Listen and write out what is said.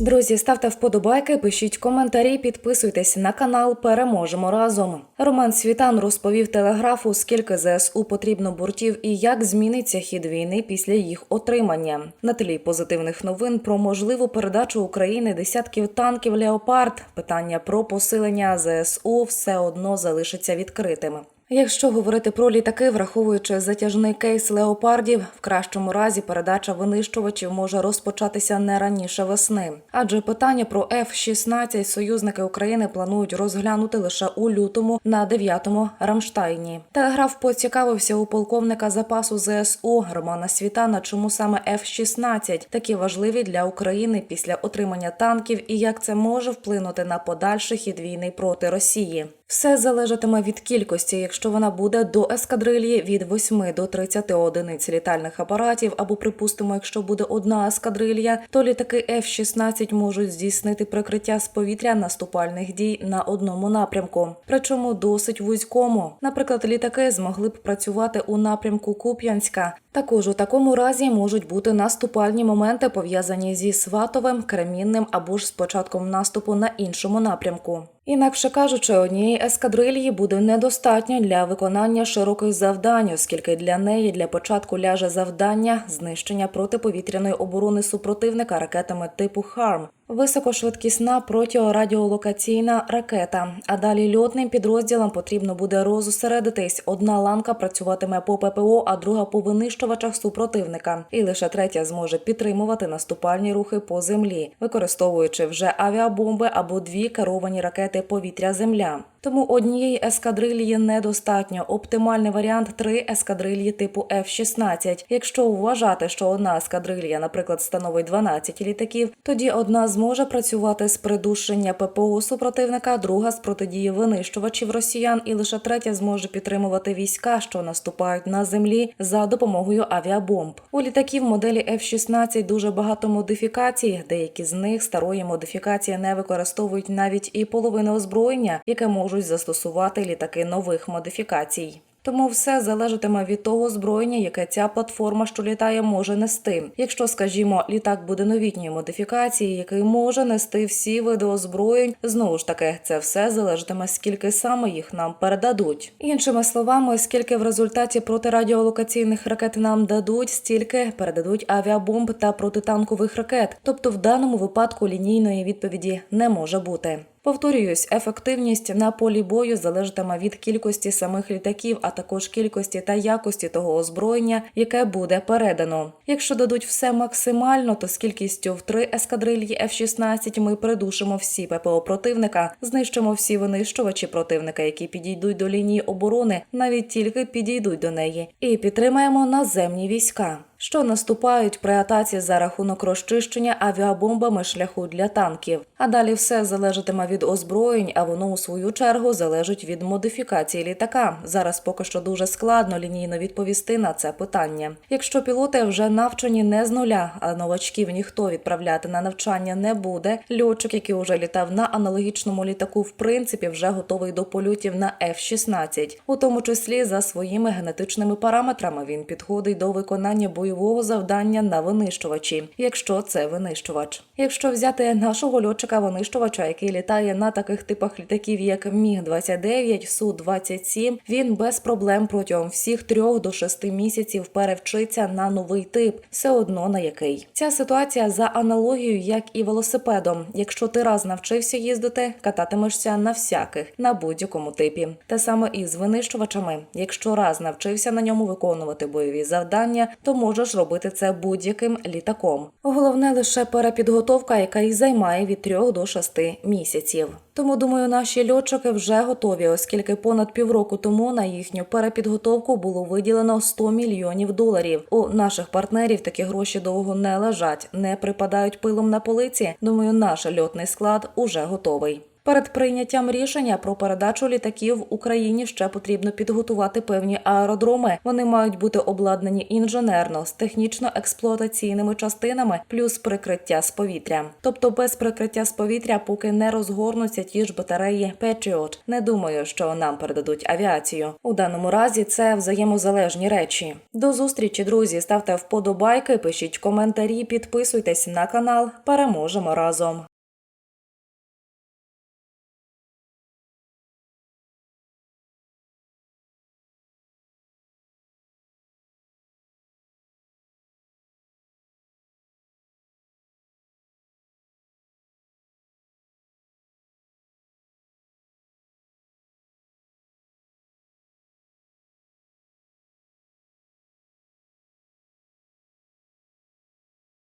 Друзі, ставте вподобайки, пишіть коментарі, підписуйтесь на канал. Переможемо разом. Роман Світан розповів телеграфу, скільки ЗСУ потрібно бортів і як зміниться хід війни після їх отримання. На тлі позитивних новин про можливу передачу України десятків танків Леопард. Питання про посилення ЗСУ все одно залишиться відкритим. Якщо говорити про літаки, враховуючи затяжний кейс леопардів, в кращому разі передача винищувачів може розпочатися не раніше весни. Адже питання про F-16 союзники України планують розглянути лише у лютому на 9-му Рамштайні. Телеграф поцікавився у полковника запасу ЗСУ Романа Світана, чому саме F-16 такі важливі для України після отримання танків і як це може вплинути на подальший хід війни проти Росії. Все залежатиме від кількості, якщо вона буде до ескадрильї від 8 до 30 одиниць літальних апаратів, або припустимо, якщо буде одна ескадрилья, то літаки F-16 можуть здійснити прикриття з повітря наступальних дій на одному напрямку, причому досить вузькому. Наприклад, літаки змогли б працювати у напрямку Куп'янська. Також у такому разі можуть бути наступальні моменти пов'язані зі Сватовим, Кремінним або ж з початком наступу на іншому напрямку. Інакше кажучи, однієї ескадрильї буде недостатньо для виконання широких завдань, оскільки для неї для початку ляже завдання знищення протиповітряної оборони супротивника ракетами типу ХАРМ. Високошвидкісна протиорадіолокаційна ракета. А далі льотним підрозділам потрібно буде розосередитись. Одна ланка працюватиме по ППО, а друга по винищувачах супротивника. І лише третя зможе підтримувати наступальні рухи по землі, використовуючи вже авіабомби або дві керовані ракети повітря-земля. Тому однієї ескадрильї недостатньо. Оптимальний варіант три ескадрильї типу F-16. Якщо вважати, що одна ескадрилья, наприклад, становить 12 літаків, тоді одна зможе працювати з придушення ППО супротивника, друга з протидії винищувачів росіян, і лише третя зможе підтримувати війська, що наступають на землі за допомогою авіабомб. У літаків моделі F-16 дуже багато модифікацій. Деякі з них старої модифікації не використовують навіть і половину озброєння, яке можуть застосувати літаки нових модифікацій. Тому все залежатиме від того озброєння, яке ця платформа, що літає, може нести. Якщо, скажімо, літак буде новітньої модифікації, який може нести всі види озброєнь, знову ж таки, це все залежатиме, скільки саме їх нам передадуть. Іншими словами, скільки в результаті протирадіолокаційних ракет нам дадуть, стільки передадуть авіабомб та протитанкових ракет. Тобто, в даному випадку лінійної відповіді не може бути. Повторююсь, ефективність на полі бою залежатиме від кількості самих літаків, а також кількості та якості того озброєння, яке буде передано. Якщо дадуть все максимально, то з кількістю в три ескадрильї F-16 ми придушимо всі ППО противника, знищимо всі винищувачі противника, які підійдуть до лінії оборони, навіть тільки підійдуть до неї, і підтримаємо наземні війська що наступають при атаці за рахунок розчищення авіабомбами шляху для танків. А далі все залежатиме від озброєнь, а воно у свою чергу залежить від модифікації літака. Зараз поки що дуже складно лінійно відповісти на це питання. Якщо пілоти вже навчені не з нуля, а новачків ніхто відправляти на навчання не буде. Льотчик, який уже літав на аналогічному літаку, в принципі, вже готовий до польотів на F-16. у тому числі за своїми генетичними параметрами. Він підходить до виконання бойових бойового завдання на винищувачі, якщо це винищувач. Якщо взяти нашого льотчика винищувача, який літає на таких типах літаків, як Міг 29 Су 27 він без проблем протягом всіх трьох до шести місяців перевчиться на новий тип, все одно на який ця ситуація за аналогією, як і велосипедом. Якщо ти раз навчився їздити, кататимешся на всяких на будь-якому типі. Те саме і з винищувачами. Якщо раз навчився на ньому виконувати бойові завдання, то можеш робити це будь-яким літаком. Головне лише перепідготовка, яка і займає від 3 до 6 місяців. Тому думаю, наші льотчики вже готові, оскільки понад півроку тому на їхню перепідготовку було виділено 100 мільйонів доларів. У наших партнерів такі гроші довго не лежать, не припадають пилом на полиці. Думаю, наш льотний склад уже готовий. Перед прийняттям рішення про передачу літаків Україні ще потрібно підготувати певні аеродроми. Вони мають бути обладнані інженерно з технічно-експлуатаційними частинами, плюс прикриття з повітря. Тобто без прикриття з повітря, поки не розгорнуться ті ж батареї Patriot. Не думаю, що нам передадуть авіацію. У даному разі це взаємозалежні речі. До зустрічі, друзі. Ставте вподобайки, пишіть коментарі, підписуйтесь на канал. Переможемо разом.